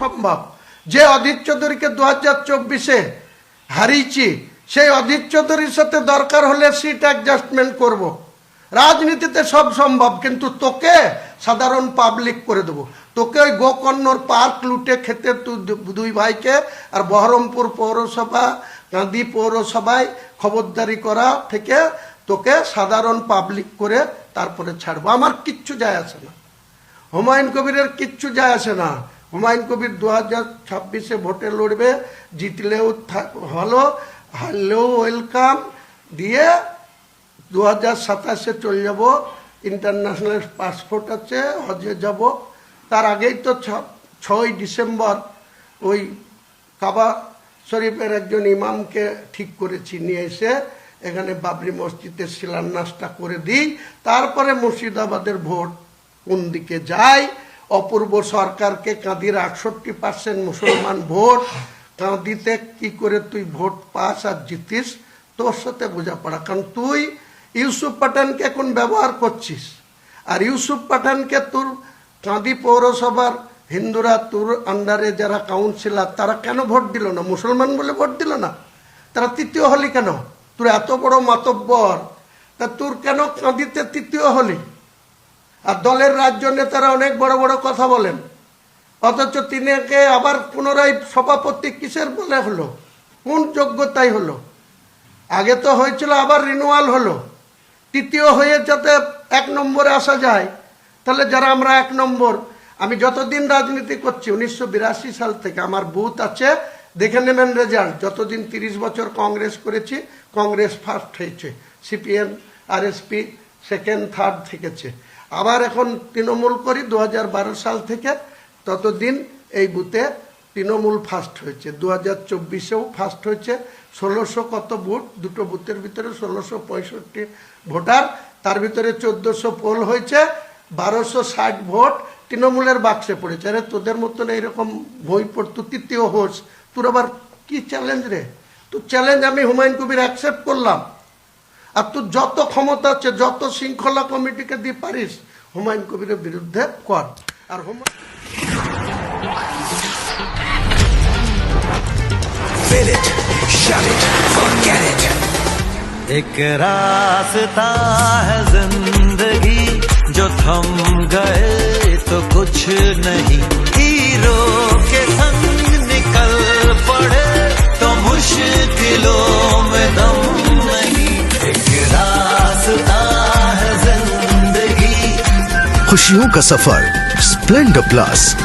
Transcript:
সম্ভব। যে অধীর চৌধুরীকে দু হাজার চব্বিশে হারিয়েছি, সেই অধীর চৌধুরীর সাথে দরকার হলে সিট অ্যাডজাস্টমেন্ট করব। রাজনীতিতে সব সম্ভব, কিন্তু তোকে সাধারণ পাবলিক করে দেবো। তোকে ওই গোকর্ণর পার্ক লুটে খেতে দুই ভাইকে আর বহরমপুর পৌরসভা, গান্ধী পৌরসভায় খবরদারি করা থেকে তোকে সাধারণ পাবলিক করে তারপরে ছাড়বো। আমার কিচ্ছু যায় আসে না। হুমায়ুন কবিরের কিচ্ছু যায় আসে না। হুমায়ুন কবির দু হাজার ছাব্বিশে ভোটে লড়বে, জিতলেও ভালো হারলেও ওয়েলকাম দিয়ে দু হাজার সাতাশে চলে যাব, ইন্টারন্যাশনাল পাসপোর্ট আছে, হজে যাব। তার আগেই তো ছয় ডিসেম্বর ওই কাবা শরীফের একজন ইমামকে ঠিক করেছি, নিয়ে এসে এখানে বাবরি মসজিদের শিলান্যাসটা করে দিই। তারপরে মুর্শিদাবাদের ভোট কোন দিকে যায় অপূর্ব সরকারকে কাঁদির আটষট্টি পার্সেন্ট মুসলমান ভোট, কাঁদিতে কি করে তুই ভোট পাস আর জিতিস, তোর সাথে বোঝাপড়া। কারণ তুই ইউসুফ পাঠানকে এখন ব্যবহার করছিস। আর ইউসুফ পাঠানকে তোর কাঁদি পৌরসভার হিন্দুরা তোর আন্ডারে যারা কাউন্সিলার তারা কেন ভোট দিল না? মুসলমান বলে ভোট দিল না? তারা তৃতীয় হলি কেন? তোর এত বড় মাতব্বর। তা তোর কেন কাঁদিতে তৃতীয় হলি? আর দলের রাজ্য নেতারা অনেক বড় বড় কথা বলেন। অথচ তিনিকে আবার পুনরায় সভাপতি কিসের বলে হলো? কোন যোগ্যতাই হলো? আগে তো হয়েছিল, আবার রিনুয়াল হলো। তৃতীয় হয়ে যাতে এক নম্বরে আসা যায়, তাহলে যারা আমরা এক নম্বর, আমি যতদিন রাজনীতি করছি, উনিশশো বিরাশি সাল থেকে আমার বুথ আছে, দেখে নেবেন রেজাল্ট যতদিন তিরিশ বছর কংগ্রেস করেছি, কংগ্রেস ফার্স্ট হয়েছে। সিপিএম আর আরএসপি সেকেন্ড থার্ড থেকেছে। আবার এখন তৃণমূল করি দু হাজার বারো সাল থেকে ততদিন এই বুথে তৃণমূল ফার্স্ট হয়েছে। দু হাজার চব্বিশেও ফার্স্ট হয়েছে। ষোলোশো কত ভোট দুটো বুথের ভিতরে ষোলোশো পঁয়ষট্টি ভোটার। তার ভিতরে চোদ্দোশো পোল হয়েছে। বারোশো ষাট ভোট তৃণমূলের বাক্সে পড়েছে। আরে তোদের মতন এইরকম বই পড়তো, তৃতীয় হোস। তোর আবার কি চ্যালেঞ্জ রে? তো চ্যালেঞ্জ আমি হুমায়ুন কবির অ্যাকসেপ্ট করলাম। আর তোর যত ক্ষমতা আছে যত শৃঙ্খলা কমিটিকে দিয়ে পারিস হুমায়ুন কবিরের বিরুদ্ধে কর আর Humayun Fill it, shut it, forget it. एक रास्ता है जिंदगी जो थम गए तो कुछ नहीं हीरो खुशियों का सफर स्प्लेंडर प्लस